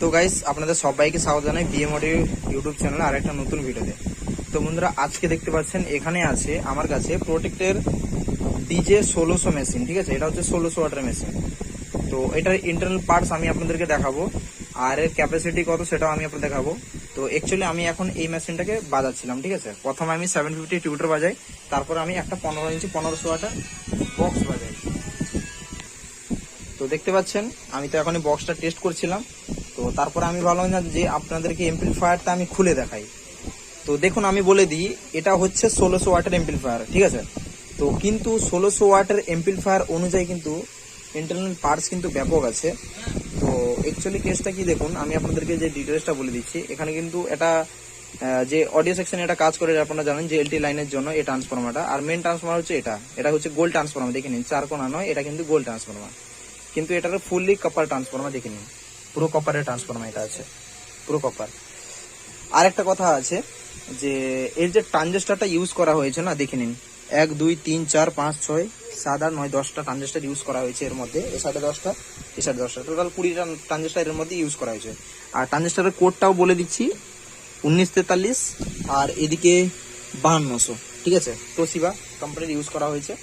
তো গাইস আপনাদের সবাইকে স্বাগত জানাই বিএমডি ইউটিউব চ্যানেলে আর একটা নতুন ভিডিওতে তো বন্ধুরা, আজকে দেখতে পাচ্ছেন, এখানে আছে আমার কাছে প্রোটেক্টের ডিজে ষোলোশো মেশিন ঠিক আছে? এটা হচ্ছে ষোলোশো ওয়াটার মেশিন তো এটার ইন্টারনাল পার্টস আমি আপনাদেরকে দেখাবো, আর এর ক্যাপাসিটি কত সেটাও আমি আপনাদের দেখাবো। তো অ্যাকচুয়ালি আমি এখন এই মেশিনটাকে বাজাচ্ছিলাম, ঠিক আছে? প্রথমে আমি সেভেন ফিফটি টিউটার বাজাই, তারপর আমি একটা পনেরো ইঞ্চি, পনেরোশো ওয়াটার বক্স বাজাই। তো দেখতে পাচ্ছেন, আমি তো এখনই বক্সটা টেস্ট করছিলাম। তো তারপরে আমি ভাবলাম না যে আপনাদেরকে এমপ্লিফায়ারটা আমি খুলে দেখাই। তো দেখুন, আমি বলে দিই, এটা হচ্ছে ষোলোশো ওয়াটের এমপ্লিফায়ার ঠিক আছে? তো কিন্তু ষোলোশো ওয়াটের এমপ্লিফায়ার অনুযায়ী কিন্তু ইন্টারনাল পার্টস কিন্তু ব্যাপক আছে। তো অ্যাকচুয়ালি কেসটা কি দেখুন, আমি আপনাদেরকে যে ডিটেলসটা বলে দিচ্ছি, এখানে কিন্তু এটা যে অডিও সেকশনে এটা কাজ করে আপনারা জানেন যে এলটি লাইনের জন্য এই ট্রান্সফরমারটা আর মেন ট্রান্সফরমার হচ্ছে এটা। এটা হচ্ছে গোল্ড ট্রান্সফর্মার দেখে নিন। চার কোনা নয়, এটা কিন্তু গোল্ড ট্রান্সফর্মার কিন্তু এটার ফুললি কপার ট্রান্সফর্মার দেখে নিন। পুরো কপারের ট্রান্সফরমার এটা আছে। পুরো কপার। আর একটা কথা আছে যে, এর যে ট্রানজিস্টারটা ইউজ করা হয়েছে না, দেখে নিন। এক, দুই, তিন, চার, পাঁচ, ছয়, সাত, আট, নয়, দশটা ট্রানজিস্টার ইউজ করা হয়েছে এর মধ্যে। এ সাইডে দশটা, এ সাইডে দশটা। টোটাল কুড়িটা ট্রানজিস্টার এর মধ্যে ইউজ করা হয়েছে। আর ট্রানজিস্টারের কোডটাও বলে দিচ্ছি, উনিশ তেতাল্লিশ আর এদিকে বাহান্নশো। ঠিক আছে? তোসিবা কোম্পানির ইউজ করা হয়েছে।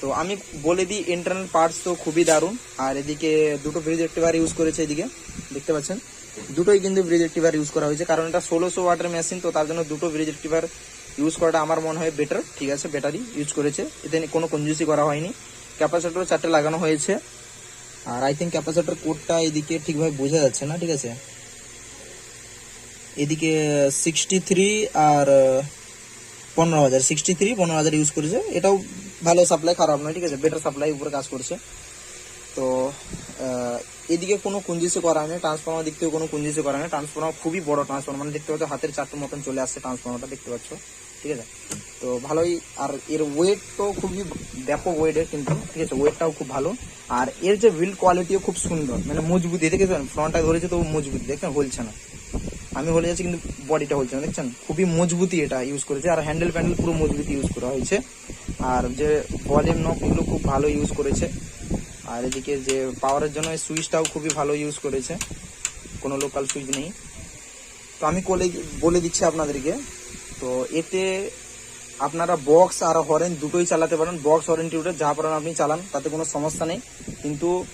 তো আমি বলে দিই ইন্টারনাল পার্টস তো খুবই দারুণ। আর এদিকে দুটো ব্রিজ রেক্টিভার ইউজ করেছে এদিকে, দেখতে পাচ্ছেন? দুটোই কিন্তু ব্রিজ রেক্টিভার ইউজ করা হয়েছে, কারণ এটা ষোলোশো ওয়াটের মেশিন তো তার জন্য দুটো ব্রিজ রেক্টিভার ইউজ করাটা আমার মনে হয় বেটার ঠিক আছে? ব্যাটারি ইউজ করেছে। এতে কোনো কঞ্জুসি করা হয়নি। ক্যাপাসিটারও চারটে লাগানো হয়েছে। আর আই থিঙ্ক ক্যাপাসিটার কোডটা এদিকে ঠিকভাবে বোঝা যাচ্ছে না, ঠিক আছে? এদিকে সিক্সটি থ্রি আর পনেরো হাজার সিক্সটি থ্রি পনেরো হাজার ইউজ করেছে। এটাও ভালো সাপ্লাই খারাপ নয়, ঠিক আছে? বেটার সাপ্লাই উপরে কাজ করছে। তো এদিকে কোনো কুঞ্জিসে করা নেই ট্রান্সফর্মার দিক থেকে কোনো কুঞ্জিসে করা নেই ট্রান্সফর্মার খুবই বড় ট্রান্সফর্মার মানে দেখতে পাচ্ছ, হাতের চারটে মতন চলে আসছে ট্রান্সফর্মারটা দেখতে পাচ্ছ, ঠিক আছে? তো ভালোই, আর এর ওয়েট তো খুবই ব্যাপক ওয়েটের কিন্তু, ঠিক আছে? ওয়েটটাও খুব ভালো। আর এর যে বিল্ড কোয়ালিটিও খুব সুন্দর মানে মজবুতি, দেখেছেন? ফ্রন্টটা ধরেছে তো মজবুতি, দেখছেন? হলছে না। আমি বলে যাচ্ছি, কিন্তু বডিটা হচ্ছে না, দেখছেন? খুবই মজবুতি এটা ইউজ করেছে, আর হ্যান্ডেল প্যান্ডেল পুরো মজবুতি ইউজ করা হয়েছে। আর যে ভলিউম নক এগুলো খুব ভালো ইউজ করেছে। আর এদিকে যে পাওয়ারের জন্য সুইচটাও খুবই ভালো ইউজ করেছে। কোনো লোকাল সুইচ নেই। তো আমি কোলে বলে দিচ্ছি আপনাদেরকে, তো এতে আপনারা বক্স আর হরেন দুটোই চালাতে পারেন। বক্স হরেন টিউটার যা পারেন আপনি চালান, তাতে কোনো সমস্যা নেই। কিন্তু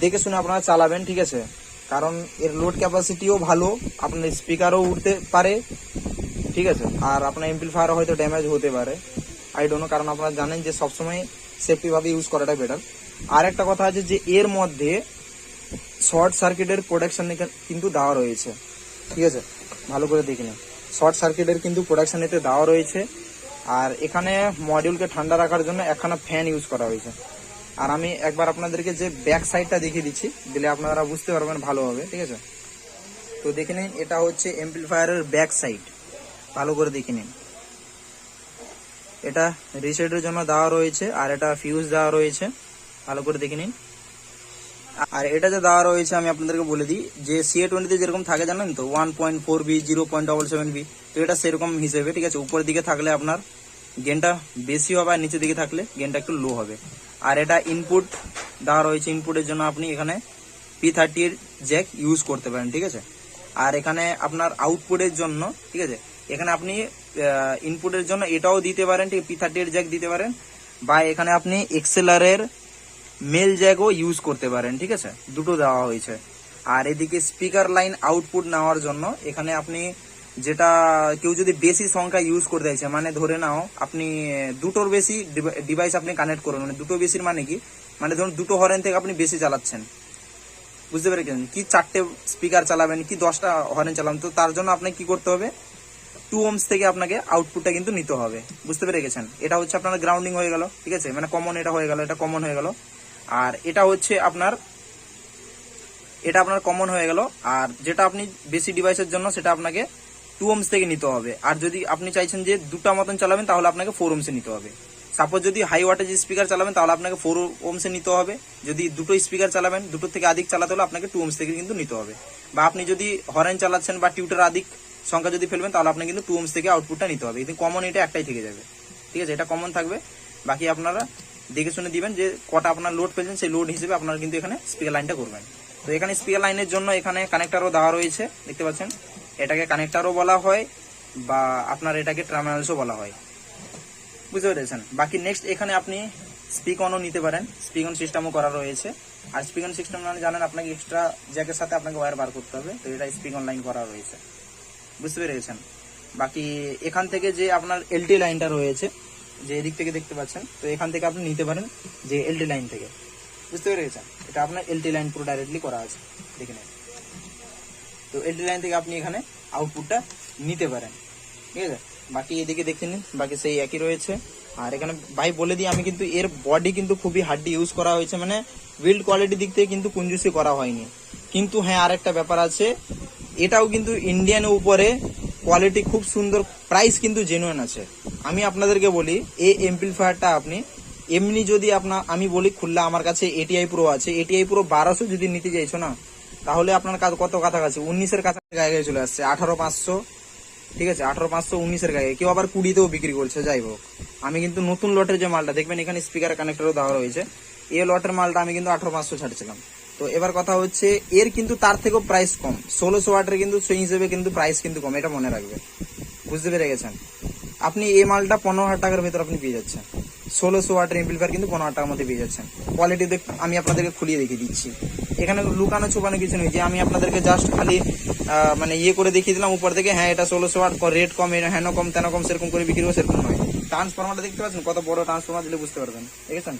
দেখে শুনে আপনারা চালাবেন, ঠিক আছে? কারণ এর লোড ক্যাপাসিটিও ভালো, আপনার স্পিকারও উঠতে পারে, ঠিক আছে? আর আপনার এমপ্লিফায়ারও হয়তো ড্যামেজ হতে পারে। আই ডোন্ট নো কারণ আপনারা জানেন যে সবসময় সেফটি ভাবে ইউজ করাটা বেটার আর একটা কথা আছে যে এর মধ্যে শর্ট সার্কিটের প্রোটেকশন কিন্তু দেওয়া রয়েছে। ঠিক আছে? ভালো করে দেখে নিন। শর্ট সার্কিটের কিন্তু প্রোডাকশন এতে দেওয়া রয়েছে। আর এখানে মডিউলকে ঠান্ডা রাখার জন্য একখানা ফ্যান ইউজ করা হয়েছে। আর আমি একবার আপনাদেরকে যে ব্যাক সাইডটা দেখিয়ে দিচ্ছি, দিলে আপনারা বুঝতে পারবেন ভালোভাবে ঠিক আছে? তো দেখে নিন, এটা হচ্ছে এমপ্লিফায়ারের ব্যাক সাইড ভালো করে দেখে নিন। এটা রিসেটের জন্য দেওয়া রয়েছে, আর এটা ফিউজ দেওয়া রয়েছে। ভালো করে দেখে নিন। আর এটা যে দেওয়া রয়েছে, আমি আপনাদেরকে বলে দিই, যে সিএ টোয়েন্টিতে যেরকম থাকে জানেন তো one point four B zero point double seven B তো এটা সেরকম হিসেবে, ঠিক আছে, উপরের দিকে থাকলে আপনার গেনটা বেশি হবে আর নিচের দিকে থাকলে গেনটা একটু লো হবে। আর এটা ইনপুট দেওয়া রয়েছে ইনপুটের জন্য আপনি এখানে পি থার্টির জ্যাক ইউজ করতে পারেন, ঠিক আছে? আর এখানে আপনার আউটপুটের জন্য, ঠিক আছে, এখানে আপনি ইনপুটের জন্য এটাও দিতে পারেন, ঠিক পি থার্টির জ্যাক দিতে পারেন, বা এখানে আপনি এক্সেলারের মেল জ্যাকও ইউজ করতে পারেন, ঠিক আছে? দুটো দেওয়া হয়েছে। আর এদিকে স্পিকার লাইন আউটপুট নেওয়ার জন্য এখানে আপনি যেটা কেউ যদি বেশি সংখ্যা ইউজ করতে চাইছে মানে ধরে নাও আপনি দুটোর বেশি ডিভাইস আপনি কানেক্ট করুন মানে দুটো বেশির মানে কি? মানে ধরুন দুটো হরেন থেকে আপনি বেশি চালাচ্ছেন। বুঝতে পেরেছেন? কি চারটে স্পিকার চালাবেন, কি দশটা হরেন চালাবেন, তো তার জন্য আপনাকে কি করতে হবে? টু ওমস থেকে আপনাকে আউটপুটটা কিন্তু নিতে হবে। বুঝতে পেরে গেছেন? এটা হচ্ছে আপনার গ্রাউন্ডিং হয়ে গেল, ঠিক আছে? মানে কমন এটা হয়ে গেল, এটা কমন হয়ে গেল। আর এটা হচ্ছে আপনার, এটা আপনার কমন হয়ে গেল। আর যেটা আপনি বেশি ডিভাইসের জন্য, সেটা আপনাকে টু ওমস থেকে নিতে হবে। আর যদি আপনি চাইছেন যে দুটা মতন চালাবেন, তাহলে আপনাকে ফোর ওমসে নিতে হবে। সাপোজ যদি হাই ওয়াটেজ স্পিকার চালাবেন, তাহলে আপনাকে ফোর ওমসে নিতে হবে। যদি দুটো স্পিকার চালাবেন দুটো থেকে আধিক চালাতে হলে আপনাকে টু ওমস থেকে কিন্তু নিতে হবে। বা আপনি যদি হরেন চালাচ্ছেন বা টিউটার আধিক সংখ্যা যদি ফেলবেন, তাহলে আপনাকে কিন্তু টু ওমস থেকে আউটপুটটা নিতে হবে। কিন্তু কমন এটা একটাই থেকে যাবে। ঠিক আছে? এটা কমন থাকবে। বাকি আপনারা দেখে শুনে দিবেন যে কটা আপনার লোড পেয়েছেন সেই লোড হিসেবে আপনারা কিন্তু এখানে স্পিকার লাইনটা করবেন। তো এখানে স্পিকার লাইনের জন্য এখানে কানেক্টারও দেওয়া রয়েছে, দেখতে পাচ্ছেন? এটাকে কানেক্টারও বলা হয় বা আপনার এটাকে টার্মিনালসও বলা হয়। বুঝতে পেরেছেন? বাকি নেক্সট এখানে আপনি স্পিক অনও নিতে পারেন। স্পিক অন সিস্টেমও করা রয়েছে। আর স্পিক অন সিস্টেম মানে জানেন, আপনাকে এক্সট্রা জ্যাকের সাথে আপনাকে ওয়্যার বার করতে হবে। তো এটা স্পিক অনলাইন করা রয়েছে। বুঝতে পেরেছেন। বাকি এখান থেকে যে আপনার এলটি লাইনটা রয়েছে, যে এদিক থেকে দেখতে পাচ্ছেন, তো এখান থেকে আপনি নিতে পারেন যে এলটি লাইন থেকে। বুঝতে পেরেছেন? এটা আপনার এলটি লাইন পুরো ডাইরেক্টলি করা আছে। দেখে নেন। তো এলটি লাইন থেকে আপনি এখানে আউটপুটটা নিতে পারেন। ঠিক আছে? বাকি এদিকে দেখে নিন, বাকি সেই একই রয়েছে। আর এখানে ভাই বলে দিই, আমি কিন্তু এর বডি কিন্তু খুবই হার্ডি ইউজ করা হয়েছে। মানে বিল্ড কোয়ালিটি দিক থেকে কিন্তু কুঞ্জুসি করা হয়নি। কিন্তু হ্যাঁ আরেকটা ব্যাপার আছে এটাও কিন্তু ইন্ডিয়ান উপরে কোয়ালিটি খুব সুন্দর প্রাইস কিন্তু জেনুইন আছে। আমি আপনাদেরকে বলি, এই এমপ্লিফায়ারটা আপনি, এমনি যদি আপনার, আমি বলি খুললে, আমার কাছে এটিআই প্রো আছে। এটিআই প্রো বারোশো যদি নিতে চাইছো না, তাহলে আপনার কাছে কত কাছাকাছি? উনিশের কাছাকাছি চলে আসছে, আঠারো পাঁচশো। ঠিক আছে, আঠারো পাঁচশো উনিশের গায়ে। কেউ আবার কুড়িতেও বিক্রি করছে, যাই হোক। আমি কিন্তু নতুন লটের যে মালটা, দেখবেন এখানে স্পিকার কানেক্টরও দেওয়া রয়েছে। এই লটের মালটা আমি কিন্তু আঠারো পাঁচশো ছাড়ছিলাম। তো এবার কথা হচ্ছে, এর কিন্তু তার থেকেও প্রাইস কম। ষোলোশো ওয়াটের কিন্তু সেই হিসেবে কিন্তু প্রাইস কিন্তু কম, এটা মনে রাখবে। বুঝতে পেরে গেছেন? আপনি এই মালটা পনেরো হাজার টাকার ভেতর আপনি পেয়ে যাচ্ছেন। ষোলোশো ওয়াটের এমপ্লিফায়ার কিন্তু পনেরো হাজার টাকার মধ্যে পেয়ে যাচ্ছেন। কোয়ালিটি দেখ, আমি আপনাদেরকে খুলিয়ে দেখিয়ে দিচ্ছি। এখানে লুকানো ছুপানো কিছু নেই, যে আমি আপনাদেরকে জাস্ট খালি মানে ইয়ে করে দেখিয়ে দিলাম উপর থেকে হ্যাঁ এটা ষোলোশো ওয়াট রেট কম হ্যাঁ কম তেন কম, সেরকম করে বিক্রি করব, সেরকম নয়। ট্রান্সফরমারটা দেখতে পাচ্ছেন? কত বড় ট্রান্সফরমার দিলে বুঝতে পারবেন। দেখেছেন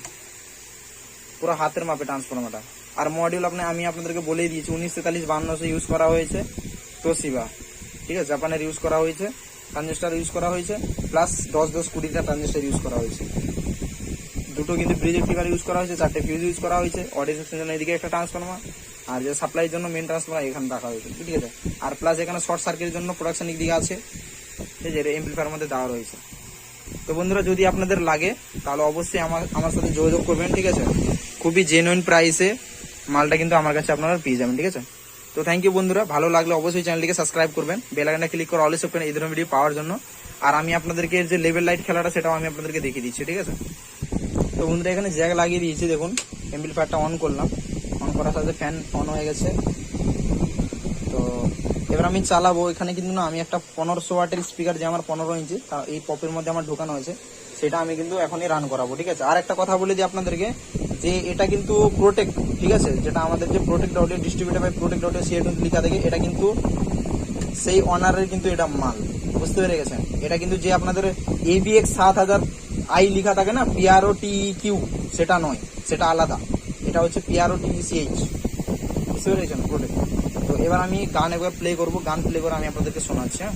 পুরো হাতের মাপে ট্রান্সফরমারটা আর মডিউল আপনি, আমি আপনাদেরকে বলেই দিয়েছি, উনিশ তেতাল্লিশ বান্নশো ইউজ করা হয়েছে তোশিবা ঠিক আছে? জাপানের ইউজ করা হয়েছে ট্রানজিস্টার ইউজ করা হয়েছে প্লাস দশ দশ কুড়িটা ট্রানজিস্টার ইউজ করা হয়েছে। দুটো কিন্তু ব্রিজের ফিগার ইউজ করা হয়েছে, চারটে ফিউজ ইউজ করা হয়েছে অডিও জন্য এদিকে একটা ট্রান্সফর্মার আর যে সাপ্লাইয়ের জন্য মেন ট্রান্সফর্মার এখানে রাখা হয়েছে, ঠিক আছে? আর প্লাস এখানে শর্ট সার্কিটের জন্য প্রোডাকশন দিকে আছে, ঠিক আছে? এমপ্লিফায়ার মধ্যে দেওয়া রয়েছে। তো বন্ধুরা, যদি আপনাদের লাগে, তাহলে অবশ্যই আমার আমার সাথে যোগাযোগ করবেন, ঠিক আছে? খুবই জেনুইন প্রাইসে মালটা কিন্তু আমার কাছে আপনারা পেয়ে যাবেন, ঠিক আছে? তো থ্যাংক ইউ বন্ধুরা, ভালো লাগলে অবশ্যই চ্যানেলটিকে সাবস্ক্রাইব করবেন বেল আইকনে ক্লিক করে অলওয়েজ ওপেন এই ধরনের ভিডিও পাওয়ার জন্য। আর আমি আপনাদেরকে যে লেভেল লাইট খেলাটা, সেটাও আমি আপনাদেরকে দেখিয়ে দিচ্ছি, ঠিক আছে? তো বন্ধুরা, এখানে জ্যাক লাগিয়ে দিয়েছি, দেখুন এমপ্লিফায়ারটা অন করলাম। অন করার সাথে ফ্যান অন হয়ে গেছে। তো এবার আমি চালাবো, এখানে কিন্তু না, আমি একটা পনেরোশো ওয়াটের স্পিকার যে আমার পনেরো ইঞ্চি তা এই পপের মধ্যে আমার ঢোকানো হয়েছে, সেটা আমি কিন্তু এখনই রান করাবো, ঠিক আছে? আর একটা কথা বলে দিই আপনাদেরকে যে এটা কিন্তু প্রোটেক্ট ঠিক আছে? যেটা আমাদের যে protect audio distributor by protect audio CA লেখা থাকে, এটা কিন্তু সেই অনারের কিন্তু এটা মাল। বুঝতে পেরে গেছেন? এটা কিন্তু যে আপনাদের এবিএক্স সাত হাজার আই লেখা থাকে না পিআরও টি কিউ সেটা নয়, সেটা আলাদা। এটা হচ্ছে পিআরও টি সিএইচ বুঝতে পেরেছেন প্রোটেক্ট তো এবার আমি গান একবার প্লে করব, গান প্লে করে আমি আপনাদেরকে শোনাচ্ছি হ্যাঁ?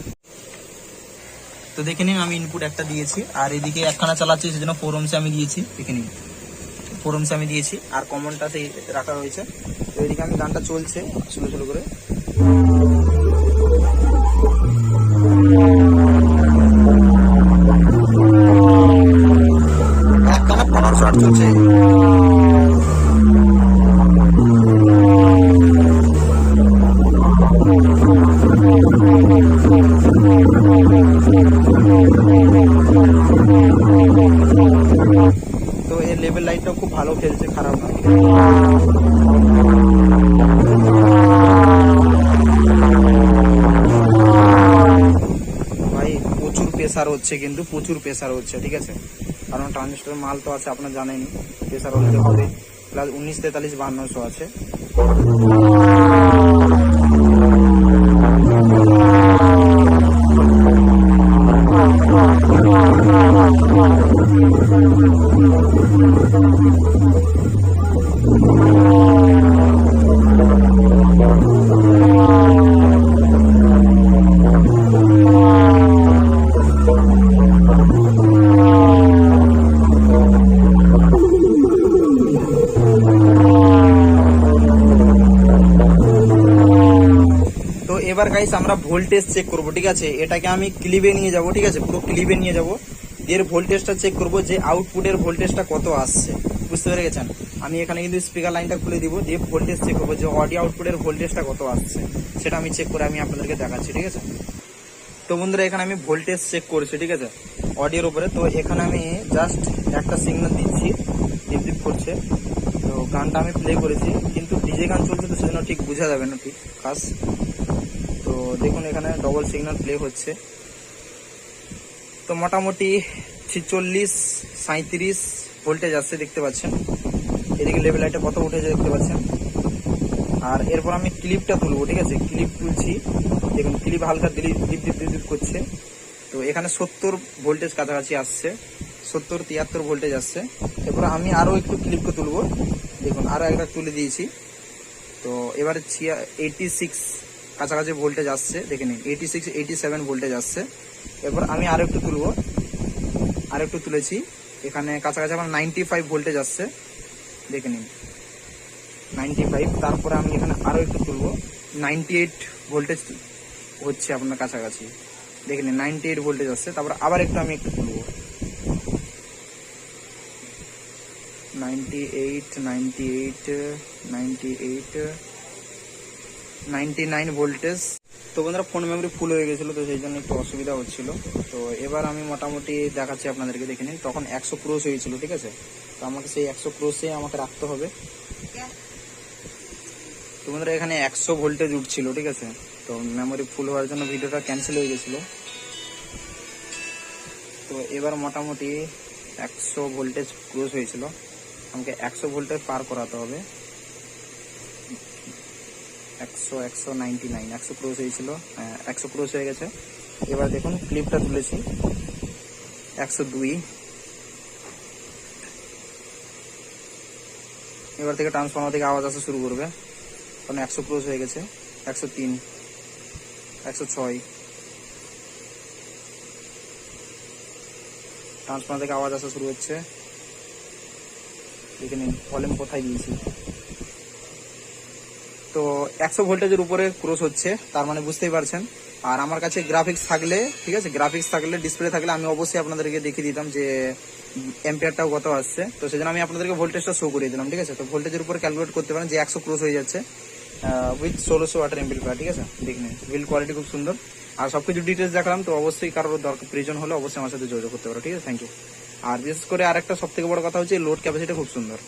তো দেখে নিন, আমি ইনপুট একটা দিয়েছি, আর এদিকে একখানা চালাচ্ছি, সেজন্য ফোর ওমসে আমি দিয়েছি, দেখে নিন। ফোর ওমসে আমি দিয়েছি, আর কমনটা সেই রাখা রয়েছে। তো এদিকে আমি গানটা চলছে স্লো স্লো করে। চলছে তো এর লেভেল লাইনটাও খুব ভালো খেলছে, খারাপ না। ভাই, প্রচুর প্রেসার হচ্ছে কিন্তু, প্রচুর প্রেসার হচ্ছে, ঠিক আছে? কারণ ট্রানজিস্টার মাল তো আছে, আপনার জানেনি প্রেসার হতে হবে। প্লাস উনিশ তেতাল্লিশ বান্নশো আছে। এবার গাইস আমরা ভোল্টেজ চেক করব, ঠিক আছে? এটাকে আমি ক্লিবে নিয়ে যাব, ঠিক আছে? পুরো ক্লিবে নিয়ে যাব। এর ভোল্টেজটা চেক করব যে আউটপুটের ভোল্টেজটা কত আসছে। বুঝতে পেরে গেছেন? আমি এখানে কিন্তু স্পিকার লাইনটা খুলে দিব, দিয়ে ভোল্টেজ চেক করব যে অডিও আউটপুটের ভোল্টেজটা কত আসছে। সেটা আমি চেক করে আমি আপনাদেরকে দেখাচ্ছি, ঠিক আছে? তো বন্ধুরা, এখানে আমি ভোল্টেজ চেক করছি, ঠিক আছে? অডিওর উপরে। তো এখানে আমি জাস্ট একটা সিগন্যাল দিচ্ছি ডিপ করছে। তো গানটা আমি প্লে করেছি, কিন্তু ডিজে গান চলছে তো সেজন্য ঠিক বোঝা যাবে না ঠিক কাজ দেখুন, এখানে ডবল সিগন্যাল প্লে হচ্ছে। তো মোটামুটি ছিচল্লিশ সাঁত্রিশ ভোল্টেজ আসছে দেখতে পাচ্ছেন। এদিকে লেভেল লাইটে কত উঠেছে দেখতে পাচ্ছেন। আর এরপর আমি ক্লিপটা তুলবো, ঠিক আছে? ক্লিপ তুলছি। দেখুন ক্লিপ হালকা দিলি ডিপ ডিপ ডিপ করছে। তো এখানে সত্তর ভোল্টেজ কাছাকাছি আসছে। সত্তর, তিয়াত্তর ভোল্টেজ আসছে। এরপর আমি আরও একটু ক্লিপকে তুলবো। দেখুন, আরও একটা তুলে দিয়েছি। তো এবারে ছিয়া এইটি সিক্স কাছাকাছি ভোল্টেজ আসছে, দেখে নিন eighty six eighty seven voltage আসছে। এরপর আমি আরও একটু তুলব আর একটু তুলেছি। এখানে কাছাকাছি আমার নাইনটি ফাইভ ভোল্টেজ আসছে, দেখে নিন। নাইনটি ফাইভ তারপরে আমি এখানে আরও একটু তুলব। নাইনটি এইট ভোল্টেজ হচ্ছে আপনার কাছাকাছি। দেখে নিন নাইনটি এইট ভোল্টেজ আসছে, তারপর আবার একটু আমি একটু তুলবো। Ninety eight ninety eight ninety eight ninety nine voltage. তো বন্ধুরা ফোন মেমোরি ফুল হয়ে গেছিল, তো সেই জন্য একটু অসুবিধা হচ্ছিল। তো এবার আমি মোটামুটি দেখাচ্ছি আপনাদেরকে, দেখে নিন। তখন একশো ক্রোশ হয়েছিল, ঠিক আছে? তো আমাকে সেই একশো ক্রোশে আমাকে রাখতে হবে। তো বন্ধুরা, এখানে একশো ভোল্টেজ উঠছিল, ঠিক আছে? তো মেমোরি ফুল হওয়ার জন্য ভিডিওটা ক্যান্সেল হয়ে গেছিল। তো এবার মোটামুটি একশো ভোল্টেজ ক্রোশ হয়েছিল। আমাকে একশো ভোল্টেজ পার করাতে হবে। একশো একশো নাইনটি নাইন একশো ক্রোশ হয়েছিল হ্যাঁ, একশো ক্রোশ হয়ে গেছে। এবার দেখুন ক্লিপটা তুলেছি। একশো দুই। এবার থেকে ট্রান্সফর্মার থেকে আওয়াজ আসা শুরু করবে। কারণ একশো ক্রোশ হয়ে গেছে একশো তিন একশো ছয়। ট্রান্সফর্মার থেকে আওয়াজ আসা শুরু হচ্ছে। দেখে নিন ভলিউম কোথায় দিয়েছি? তো একশো ভোল্টেজের উপরে ক্রস হচ্ছে, তার মানে বুঝতেই পারছেন। আর আমার কাছে গ্রাফিক্স থাকলে, ঠিক আছে গ্রাফিক্স থাকলে ডিসপ্লে থাকলে আমি অবশ্যই আপনাদেরকে দেখিয়ে দিতাম যে এম্পিয়ারটাও কত আসছে। তো সেজন্য আমি আপনাদেরকে ভোল্টেজটা শো করে দিলাম, ঠিক আছে? তো ভোল্টেজের উপরে ক্যালকুলেট করতে পারেন যে একশো ক্রস হয়ে যাচ্ছে উইথ ষোলোশো ওয়াটার এম্পিয়ার ঠিক আছে? দেখে নিন বিল কোয়ালিটি খুব সুন্দর। আর সব কিছু ডিটেলস দেখালাম, তো অবশ্যই কারোর দরকার, প্রয়োজন হলে অবশ্যই আমার সাথে যোগাযোগ করতে পারো, ঠিক আছে? থ্যাংক ইউ আর বিশেষ করে আরেকটা সব থেকে বড় কথা হচ্ছে লোড ক্যাপাসিটি খুব সুন্দর।